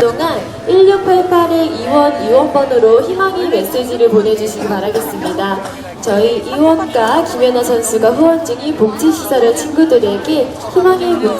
동안 1688의 이원 이원번으로 희망의 메시지를 보내주시기 바라겠습니다. 저희 이원과 김연아 선수가 후원 중인 복지시설의 친구들에게 희망의 문...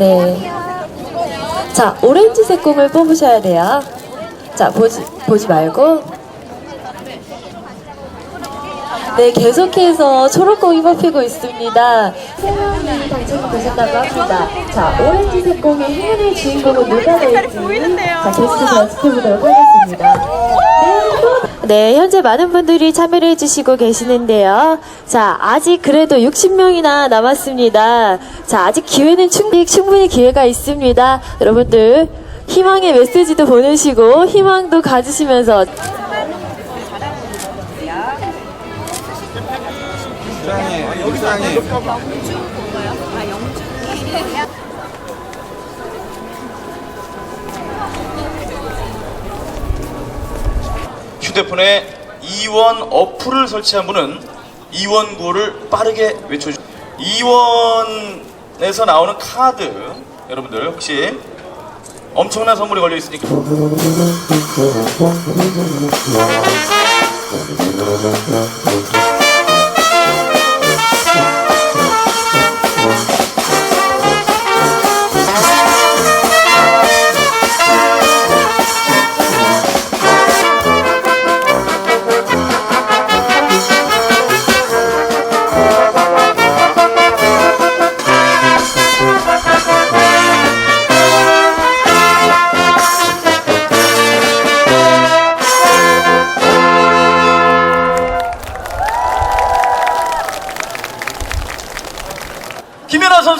네. 자, 오렌지색 공을 뽑으셔야 돼요. 자, 보지, 보지 말고. 네, 계속해서 초록공이 뽑히고 있습니다. 세 명이 당첨이 되셨다고 합니다. 자, 오렌지 색 공의 행운의 주인공은 누가 될지 자, 계속해서 지켜보도록 하겠습니다. 네, 또- 네, 현재 많은 분들이 참여를 해주시고 계시는데요. 자, 아직 그래도 60명이나 남았습니다. 자, 아직 기회는 충분히, 충분히 기회가 있습니다. 여러분들, 희망의 메시지도 보내시고, 희망도 가지시면서 휴대폰에 이원 어플을 설치한 분은 이원 구호를 빠르게 외쳐주. 이원에서 나오는 카드. 여러분들 혹시 엄청난 선물이 걸려 있으니까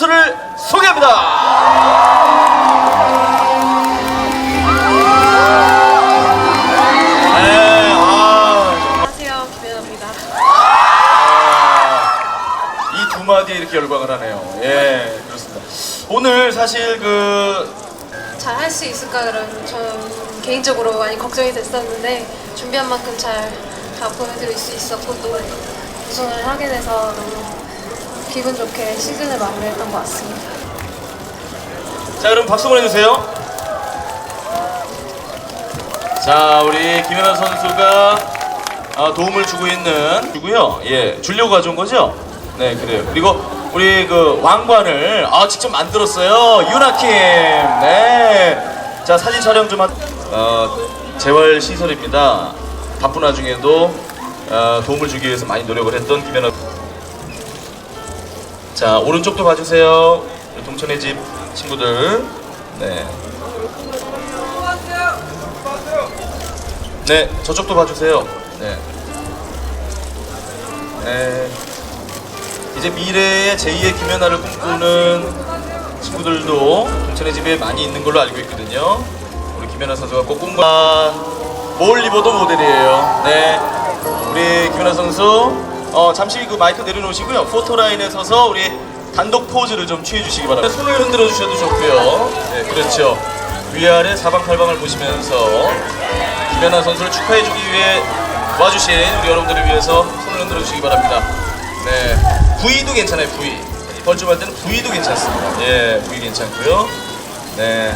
선수를 소개합니다. 네, 아, 안녕하세요, 김연아입니다. 이 두 마디에 이렇게 열광을 하네요. 예, 그렇습니다. 오늘 사실 그 잘 할 수 있을까 그런 전 개인적으로 많이 걱정이 됐었는데 준비한 만큼 잘 다 보여드릴 수 있었고 또 우승을 하게 돼서 너무 기분 좋게 시즌을 마무리했던 것 같습니다. 자, 그럼 박수 보내주세요. 자, 우리 김연아 선수가 아, 도움을 주고 있는 주고요. 예, 주려고 가져온 거죠? 네, 그래요. 그리고 우리 그 왕관을 아, 직접 만들었어요. 유나킴. 네. 자, 사진 촬영 좀 하. 어, 재활 시설입니다. 바쁜 와중에도 어, 도움을 주기 위해서 많이 노력을 했던 김연아. 자, 오른쪽도 봐주세요. 동천의 집 친구들. 네. 네, 저쪽도 봐주세요. 네. 네. 이제 미래의 제2의 김연아를 꿈꾸는 친구들도 동천의 집에 많이 있는 걸로 알고 있거든요. 우리 김연아 선수가 꼭 꿈과 뭘 입어도 모델이에요. 네. 우리 김연아 선수, 어, 잠시 그 마이크 내려놓으시고요. 포토라인에 서서 우리 단독 포즈를 좀 취해 주시기 바랍니다. 손을 흔들어 주셔도 좋고요. 네, 그렇죠. 위아래 사방팔방을 보시면서 김연아 선수를 축하해 주기 위해 와주신 우리 여러분들을 위해서 손을 흔들어 주시기 바랍니다. 네, V도 괜찮아요. V. 벌점할 때는 V도 괜찮습니다. 예, V 괜찮고요. 네.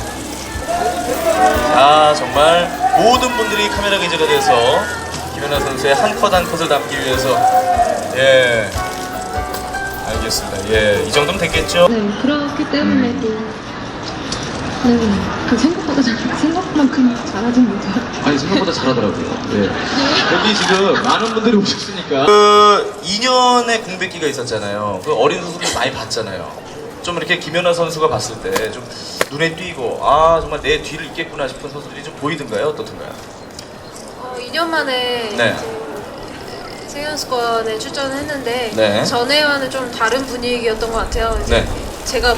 자, 정말 모든 분들이 카메라 기재가 돼서 김연아 선수의 한 컷 한 컷을 담기 위해서 예. 알겠습니다. 예, 이 정도면 됐겠죠? 네, 그렇기 때문에 또 네, 그 생각보다 잘, 생각만큼 잘하진 못해요. 아니 생각보다 잘하더라고요. 예. 여기 지금 많은 분들이 오셨으니까 그 2년의 공백기가 있었잖아요. 그 어린 선수들 많이 봤잖아요. 좀 이렇게 김연아 선수가 봤을 때 좀 눈에 띄고 아 정말 내 뒤를 잇겠구나 싶은 선수들이 좀 보이던가요? 어떻던가요? 어, 2년 만에 네. 세계선수권에 출전을 했는데 네. 전에와는 좀 다른 분위기였던 것 같아요. 이제 네. 제가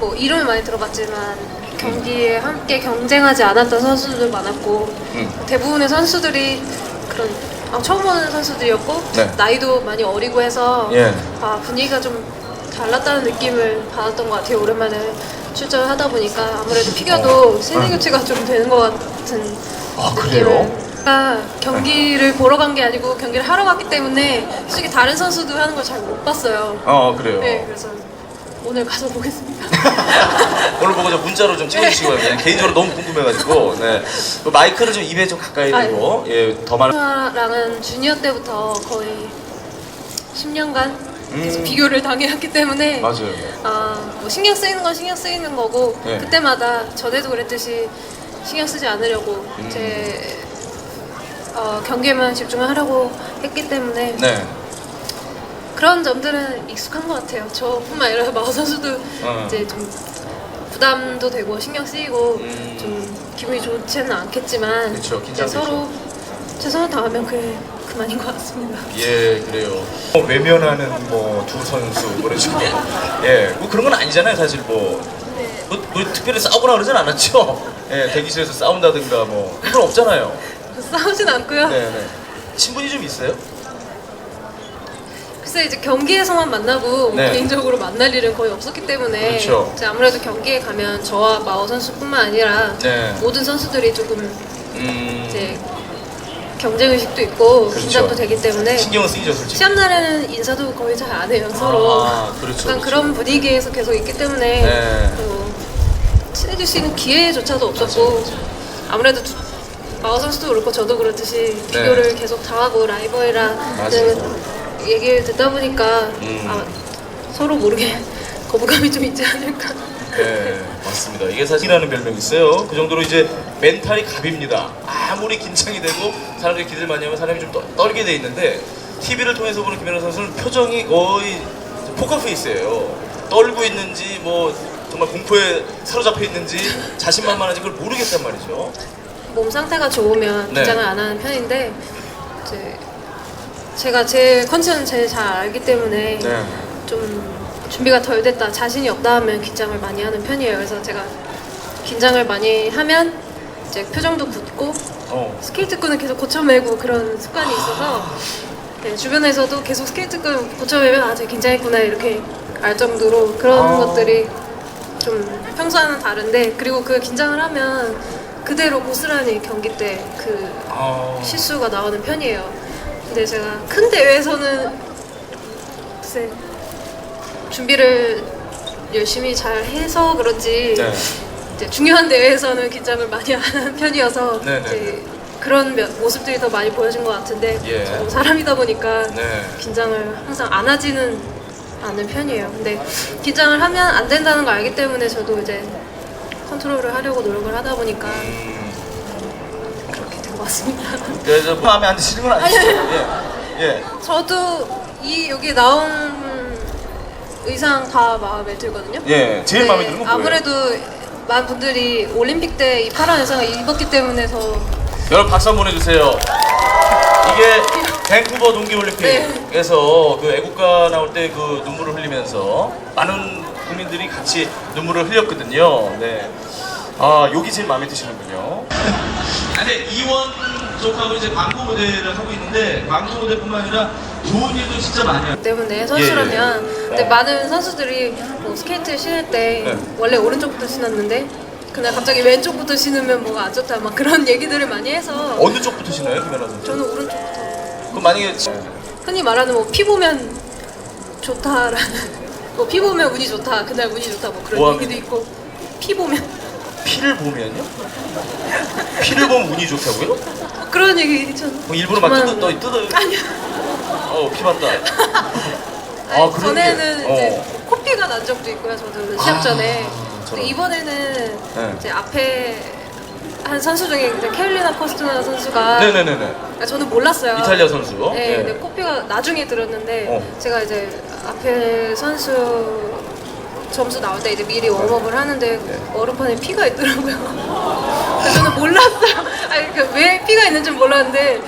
뭐 이름을 많이 들어봤지만 경기에 함께 경쟁하지 않았던 선수들도 많았고 음. 대부분의 선수들이 그런 아, 처음 보는 선수들이었고 네. 나이도 많이 어리고 해서 예. 아, 분위기가 좀 달랐다는 느낌을 받았던 것 같아요. 오랜만에 출전을 하다 보니까 아무래도 피겨도 세대 교체가 좀 되는 것 같은 아, 그래요? 아, 경기를 보러 간 게 아니고 경기를 하러 갔기 때문에 솔직히 다른 선수들 하는 걸 잘 못 봤어요. 어 그래요. 네, 그래서 오늘 가서 보겠습니다. 오늘 보고 저 문자로 좀 찍어주시기 바랍니다. 개인적으로 너무 궁금해가지고 네. 그 마이크를 좀 입에 좀 가까이 아, 대고 예 더 많은 랑은 주니어 때부터 거의 10년간 계속 음. 비교를 당해왔기 때문에 맞아요. 아, 뭐 신경 쓰이는 건 신경 쓰이는 거고 네. 그때마다 전에도 그랬듯이 신경 쓰지 않으려고 음. 제 어, 경기에만 집중을 하려고 했기 때문에 네. 그런 점들은 익숙한 것 같아요. 저뿐만 아니라 마오 선수도 어. 이제 좀 부담도 되고 신경 쓰이고 음. 좀 기분이 좋지는 않겠지만 그쵸, 이제 긴장되죠. 서로 최선을 다하면 그게 그만인 것 같습니다. 예, 그래요. 뭐 외면하는 뭐 두 선수 그런 식으로. 예, 뭐 그런 건 아니잖아요, 사실 뭐. 뭐, 뭐 특별히 싸우거나 그러진 않았죠. 예, 대기실에서 싸운다든가 뭐 그런 건 없잖아요. 싸우진 않고요. 네, 네. 친분이 좀 있어요? 글쎄 이제 경기에서만 만나고 네. 개인적으로 만날 일은 거의 없었기 때문에 그렇죠. 이제 아무래도 경기에 가면 저와 마오 선수뿐만 아니라 네. 모든 선수들이 조금 음. 이제 경쟁 의식도 있고 그렇죠. 긴장도 되기 때문에 신경은 쓰이죠, 솔직히. 시합 날에는 인사도 거의 잘 안 해요 서로. 아, 그렇죠, 약간 그렇죠. 그런 분위기에서 계속 있기 때문에 네. 또 친해질 수 있는 기회조차도 없었고 아무래도 두- 마오 선수도 그렇고 저도 그렇듯이 비교를 계속 당하고 네. 맞아요. 얘기를 듣다 보니까 음. 아, 서로 모르게 거부감이 좀 있지 않을까. 네, 맞습니다. 이게 사실이라는 별명이 있어요. 그 정도로 이제 멘탈이 갑입니다. 아무리 긴장이 되고 사람들이 기대를 많이 하면 사람이 좀 떠- 떨게 돼 있는데 TV를 통해서 보는 김연아 선수는 표정이 거의 포커페이스예요. 떨고 있는지 뭐 정말 공포에 사로잡혀 있는지 자신만만한지 그걸 모르겠단 말이죠. 몸 상태가 좋으면 네. 긴장을 안 하는 편인데 이제 제가 제 컨디션을 제일 잘 알기 때문에 네. 좀 준비가 덜 됐다 자신이 없다 하면 긴장을 많이 하는 편이에요 그래서 제가 긴장을 많이 하면 이제 표정도 굳고 어. 스케이트끈을 계속 고쳐매고 그런 습관이 있어서 네, 주변에서도 계속 스케이트끈 고쳐매면 아, 제가 긴장했구나 이렇게 알 정도로 그런 아. 것들이 좀 평소와는 다른데 그리고 그 긴장을 하면 그대로 고스란히 경기 때 그 아. 실수가 나오는 편이에요. 근데 제가 큰 대회에서는 글쎄 준비를 열심히 잘 해서 그런지 네. 이제 중요한 대회에서는 긴장을 많이 하는 편이어서 네 네. 이제 그런 면- 모습들이 더 많이 보여진 것 같은데 예. 저도 사람이다 보니까 네. 긴장을 항상 안 하지는 않는 편이에요. 근데 긴장을 하면 안 된다는 걸 알기 때문에 저도 이제 컨트롤을 하려고 노력을 하다 보니까 음. 그렇게 된 것 같습니다. 그래서 마음에 안 드시는 건 아니죠? 예. 예. 저도 이 여기 나온 의상 다 마음에 들거든요. 예. 제일 네, 마음에 드는 건 뭐예요? 아무래도 많은 분들이 올림픽 때 이 파란 의상을 입었기 때문에 더 여러분 박수 한번 해주세요. 이게 밴쿠버 동계올림픽에서 그 애국가 나올 때 그 눈물을 흘리면서 많은 국민들이 같이 눈물을 흘렸거든요. 네. 아 여기 제일 마음에 드시는군요. 근데 이원 쪽하고 이제 광고 무대를 하고 있는데 광고 무대뿐만 아니라 좋은 일도 진짜 많이 하고. 때문에 선수라면 예, 예. 근데 어. 많은 선수들이 뭐 스케이트 신을 때 네. 원래 오른쪽부터 신었는데 그날 갑자기 왼쪽부터 신으면 뭐가 안 좋다 막 그런 얘기들을 많이 해서 어느 쪽부터 신어요, 김연아 선수? 저는 오른쪽부터 그럼 만약에 흔히 말하는 뭐 피 보면 좋다라는 뭐 피 보면 운이 좋다 그날 운이 좋다 뭐 그런 뭐? 얘기도 있고 피 보면 피를 보면요? 피를 보면 운이 좋다고요? 뭐 그런 얘기 있잖아. 뭐 일부러 막 뜯어, 너 뜯어요? 아니요. 어, 피 봤다. 아니, 아, 그런 게- 전에는 이제 어. 코피가 난 적도 있고요. 저도 시합 아, 전에. 근데 이번에는 네. 이제 앞에 한 선수 중에 이제 캐롤리나 코스투나 선수가 네네네네. 아, 저는 몰랐어요. 이탈리아 선수. 네, 예. 근데 코피가 나중에 들었는데 어. 제가 이제 앞에 선수 점수 나올 때 이제 미리 웜업을 하는데 네. 얼음판에 피가 있더라고요. 그래서 저는 몰랐어요. 아니 그왜 피가 있는지 는 몰랐는데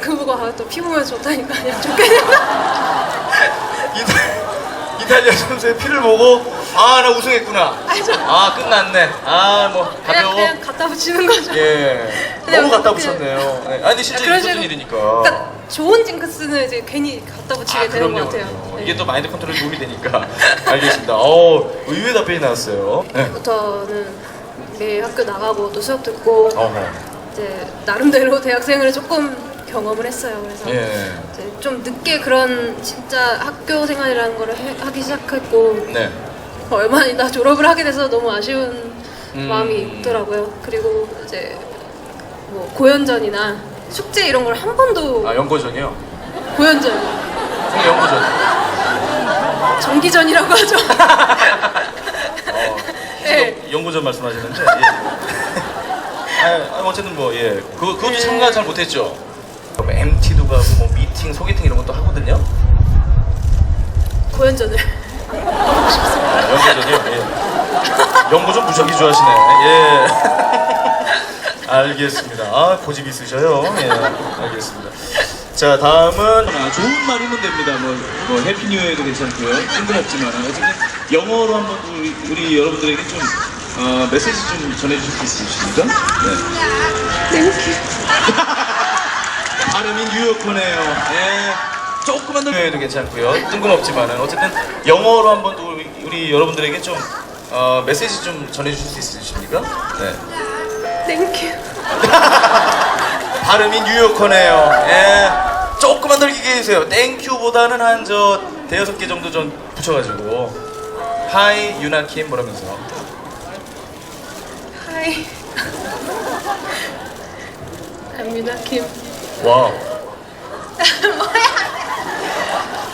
그거 보고 아또 피 보면 좋다니까 그냥 좋겠다. 이탈, 이탈리아 선수의 피를 보고 아 나 우승했구나. 아 끝났네. 아 뭐 그냥 가벼워. 그냥 갖다 붙이는 거죠. 예. 너무 갖다 그냥- 붙였네요. 네. 아니 근데 실제 그런 있었던 식으로- 일이니까. 그러니까 좋은 징크스는 이제 괜히 갖다 붙이게 아 되는 그럼요. 것 같아요. 그럼요. 네. 이게 또 마인드 컨트롤 도움이 되니까. 알겠습니다. 어 의외의 답변이 나왔어요. 네. 부터는 매일 학교 나가고 또 수업 듣고 어허. 이제 나름대로 대학생을 조금 경험을 했어요. 그래서 예. 이제 좀 늦게 그런 진짜 학교 생활이라는 거를 해- 하기 시작했고 네. 얼마 나 졸업을 하게 돼서 너무 아쉬운 음. 마음이 있더라고요. 그리고 이제 뭐 고연전이나 숙제 이런 걸 한 번도 아 연고전이요? 고연전 형 연고전. 정기전이라고 하죠. 어, 네. 연고전 말씀하시는데. 예. 아, 어쨌든 뭐 예, 그 그것도 네. 참가 잘 못했죠. 뭐 MT도 가고 뭐 미팅, 소개팅 이런 것도 하거든요. 고연전을 아, 연고전이요. 예. 연고전 무지하게 좋아하시네. 예. 알겠습니다. 아 고집 있으셔요. 예, 알겠습니다. 자 다음은 아, 좋은 말이면 됩니다. 뭐, 뭐 해피 뉴 이어도 괜찮고요. 뜬금없지만 어쨌든 영어로 한번 우리, 우리 여러분들에게 좀 어, 메시지 좀 전해주실 수 있으십니까? 네. 발음이 뉴요커네요. 네. 조금만 더 해도 괜찮고요. 뜬금없지만은 어쨌든 영어로 한번 또 우리, 우리 여러분들에게 좀 어, 메시지 좀 전해주실 수 있으십니까? 네. 땡큐. 발음이 뉴요커네요. 예. 조금만 더 길게 해주세요. 땡큐보다는 한 저 대여섯 개 정도 좀 붙여가지고 하이 유나킴 뭐라면서 하이. 안미나 김. 와우.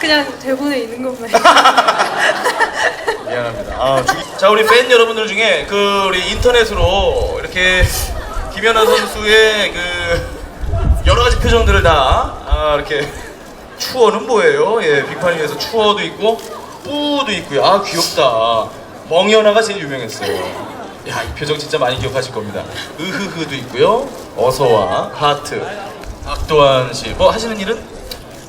그냥 대본에 있는 것만. 미안합니다. 아, 주- 자 우리 팬 여러분들 중에 그 우리 인터넷으로 이렇게 김연아 선수의 그 여러 가지 표정들을 다 아, 이렇게 추어는 뭐예요? 예, 빅판 위에서 추어도 있고 뿌도 있고요. 아 귀엽다. 멍연아가 제일 유명했어요. 야, 이 표정 진짜 많이 기억하실 겁니다. 으흐흐도 있고요. 어서와 하트. 박도환 씨, 뭐 하시는 일은?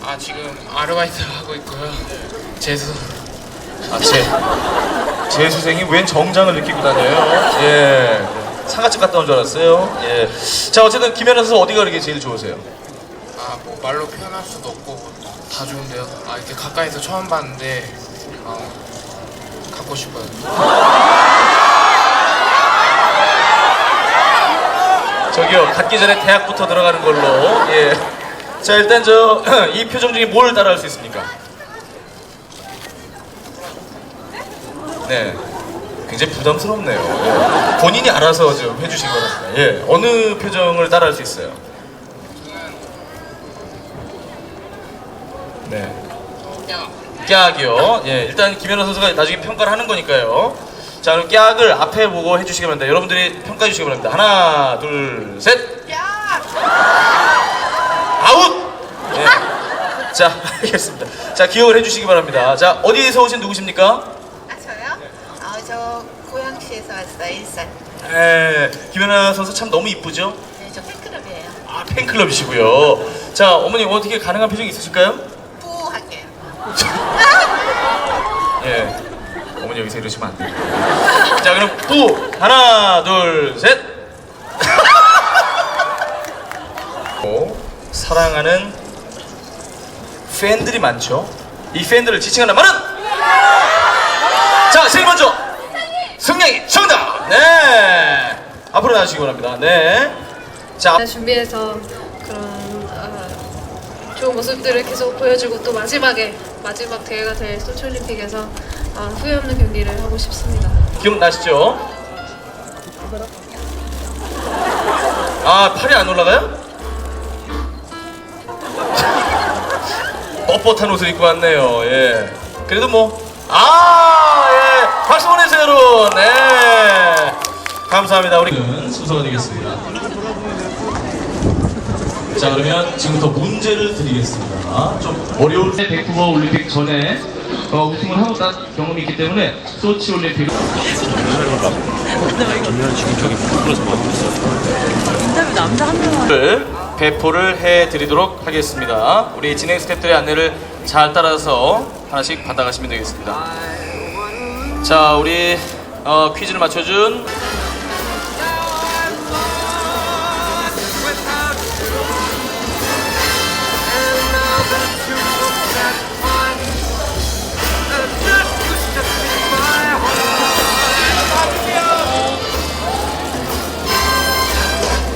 아 지금 아르바이트 하고 있고요. 재수 아, 제, 재수생이 웬 정장을 느끼고 다녀요? 예. 상가집 갔다 온 줄 알았어요. 예. 자, 어쨌든 김연아 선수 어디가 그렇게 제일 좋으세요? 아 뭐 말로 표현할 수도 없고 다 좋은데요. 아 이렇게 가까이서 처음 봤는데 어, 갖고 싶어요. 저기요, 갖기 전에 대학부터 들어가는 걸로. 예. 자, 일단 저, 이 표정 중에 뭘 따라할 수 있습니까? 네. 굉장히 부담스럽네요. 예. 본인이 알아서 좀 해주시기 바랍니다. 예. 어느 표정을 따라할 수 있어요? 네. 깍이요. 예, 일단 김연아 선수가 나중에 평가를 하는 거니까요. 자, 그럼 깍을 앞에 보고 해주시기 바랍니다. 여러분들이 평가해 주시기 바랍니다. 하나, 둘, 셋. 아웃. 예. 자, 알겠습니다. 자, 기억을 해주시기 바랍니다. 자, 어디에서 오신 누구십니까? 아 저요? 아 저 고양시에서 왔어요 일산. 예, 김연아 선수 참 너무 이쁘죠? 네, 저 팬클럽이에요. 아, 팬클럽이시고요. 자, 어머니 어떻게 가능한 표정이 있으실까요? 뿌 할게요. 예. 여기서 이러시면 안 돼요. 자, 그럼 부 하나, 둘, 셋. 오, 사랑하는 팬들이 많죠. 이 팬들을 지칭하는 말은 자, 제일 먼저 승냥이 정답. 네. 앞으로 나와주시기 바랍니다. 네. 자, 준비해서 그런 어, 좋은 모습들을 계속 보여주고 또 마지막에 마지막 대회가 될 소치올림픽에서 어, 후회 없는 경기를 하고 싶습니다. 기억나시죠? 아, 팔이 안 올라가요? 뻣뻣한 옷을 입고 왔네요. 예. 그래도 뭐, 아, 예. 박수 보내세요, 여러분. 네. 감사합니다. 우리 순서가 되겠습니다. 자, 그러면 지금부터 문제를 드리겠습니다. 좀 어려울 때 백두버 올림픽 전에 어, 우승을 하고 난 경험이 있기 때문에 소치 올림픽 를 배포를 해드리도록 하겠습니다. 우리 진행 스태프들의 안내를 잘 따라서 하나씩 받아가시면 되겠습니다. 자, 우리 어, 퀴즈를 맞춰준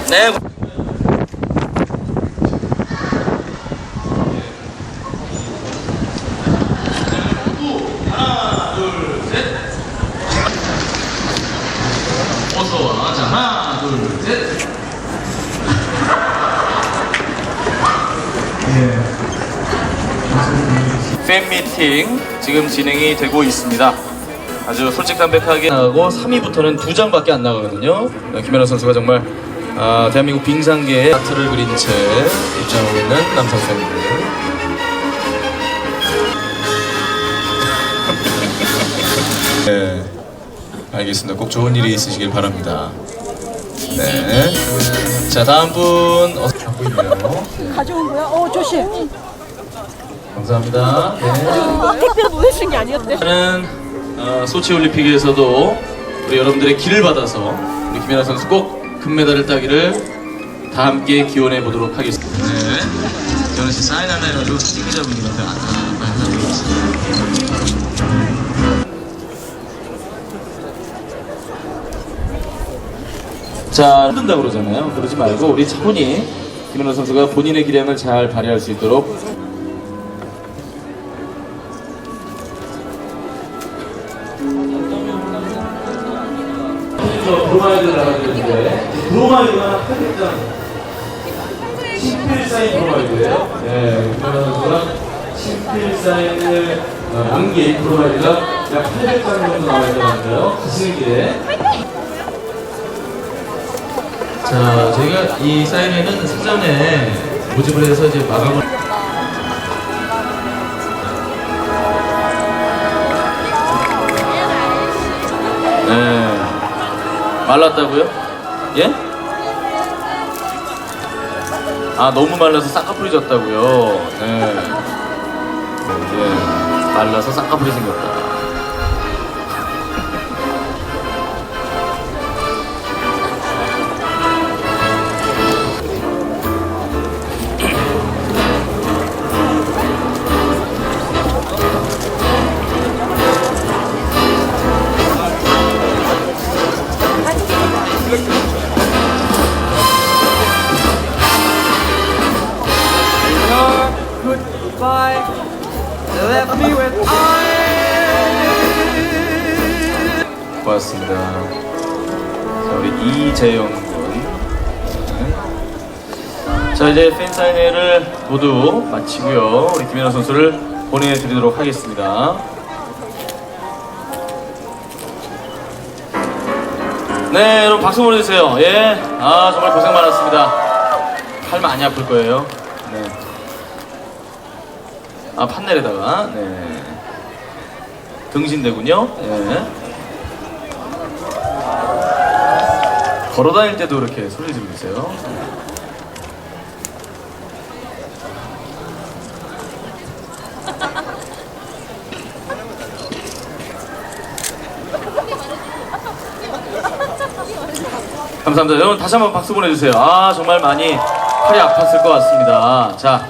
네. 팬미팅 지금 진행이 되고 있습니다. 아주 솔직한 백하게 하고 3위부터는 두 장밖에 안 나가거든요. 네, 김연아 선수가 정말 아, 대한민국 빙상계의 아트를 그린 채 입장하고 있는 남성 팬들. 네, 알겠습니다. 꼭 좋은 일이 있으시길 바랍니다. 네. 자, 다음 분 어서 갖고 있네요. 가져온 거야? 어 조심. 감사합니다. 네. 택배 보내신 게 아니었대. 저는 어, 소치 올림픽에서도 우리 여러분들의 길을 받아서 우리 김연아 선수 꼭 금메달을 따기를 다 함께 기원해 보도록 하겠습니다. 네. 저는 씨 사인 하나 해가지고 사진 기자분들한테 안 하고 있습니다. 자, 힘든다고 그러잖아요. 그러지 말고 우리 차분히 김연아 선수가 본인의 기량을 잘 발휘할 수 있도록 나가야 되는 데 브로마이드가 800장 친필 사인 브로마이드예요. 네, 김연아 선수가 친필 사인을 어, 남긴 브로마이드가 약 800장 정도 나와 있더라고요. 가시는 길에. 자, 저희가 이 사인회는 사전에 모집을 해서 이제 마감을 네. 말랐다고요? 예? 아 너무 말라서 쌍꺼풀이 졌다고요. 네. 예. 말라서 쌍꺼풀이 생겼다. 이재영 군. 네. 자, 이제 팬사인회를 모두 마치고요. 우리 김연아 선수를 보내드리도록 하겠습니다. 네, 여러분 박수 보내주세요. 예. 아, 정말 고생 많았습니다. 팔 많이 아플 거예요. 네. 아, 판넬에다가. 네. 등신대군요. 예. 걸어 다닐 때도 이렇게 소리 지르고 있어요. 감사합니다. 여러분 다시 한번 박수 보내주세요. 아 정말 많이 팔이 아팠을 것 같습니다. 자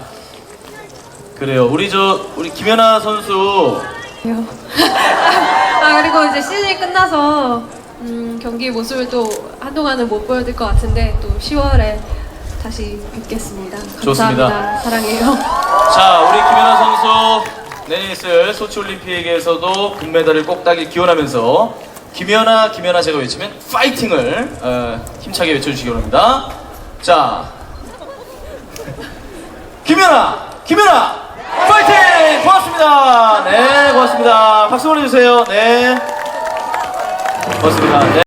그래요. 우리 저 우리 김연아 선수 아 그리고 이제 시즌이 끝나서 음, 경기 모습을 또 한동안은 못 보여드릴 것 같은데 또 10월에 다시 뵙겠습니다. 감사합니다. 좋습니다. 사랑해요. 자, 우리 김연아 선수 내년 있을 소치 올림픽에서도 금메달을 꼭 따길 기원하면서 김연아, 김연아 제가 외치면 파이팅을 어, 힘차게 외쳐주시기 바랍니다. 자, 김연아, 김연아, 파이팅! 고맙습니다. 네, 고맙습니다. 박수 보내주세요. 네, 고맙습니다. 네.